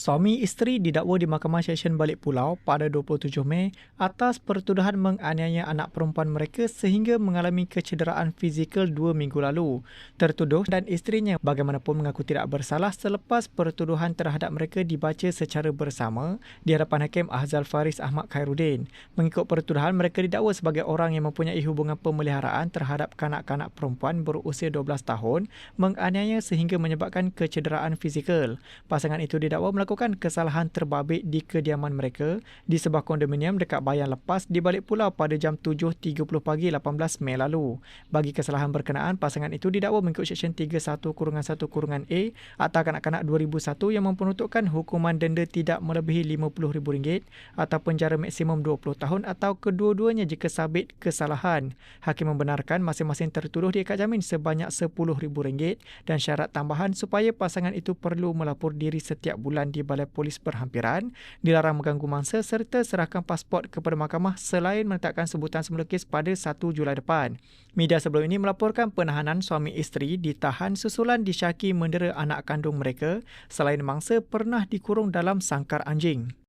Suami isteri didakwa di Mahkamah Session Balik Pulau pada 27 Mei atas pertuduhan menganiaya anak perempuan mereka sehingga mengalami kecederaan fizikal dua minggu lalu. Tertuduh dan isterinya bagaimanapun mengaku tidak bersalah selepas pertuduhan terhadap mereka dibaca secara bersama di hadapan Hakim Ahzal Faris Ahmad Khairuddin. Mengikut pertuduhan, mereka didakwa sebagai orang yang mempunyai hubungan pemeliharaan terhadap kanak-kanak perempuan berusia 12 tahun menganiaya sehingga menyebabkan kecederaan fizikal. Pasangan itu didakwa melakukan melakukan kesalahan terbabit di kediaman mereka di sebuah kondominium dekat Bayan Lepas di balik pulau pada jam 7.30 pagi 18 Mei lalu. Bagi kesalahan berkenaan, pasangan itu didakwa mengikut Seksyen 31 kurungan 1 kurungan A Akta Kanak-Kanak 2001 yang memperuntukkan hukuman denda tidak melebihi RM50,000 atau penjara maksimum 20 tahun atau kedua-duanya jika sabit kesalahan. Hakim membenarkan masing-masing tertuduh diikat jamin sebanyak RM10,000 dan syarat tambahan supaya pasangan itu perlu melapor diri setiap bulan di di Balai Polis Perhampiran, dilarang mengganggu mangsa serta serahkan pasport kepada mahkamah selain menetapkan sebutan semula kes pada 1 Julai depan. Media sebelum ini melaporkan penahanan suami isteri ditahan susulan disyaki mendera anak kandung mereka selain mangsa pernah dikurung dalam sangkar anjing.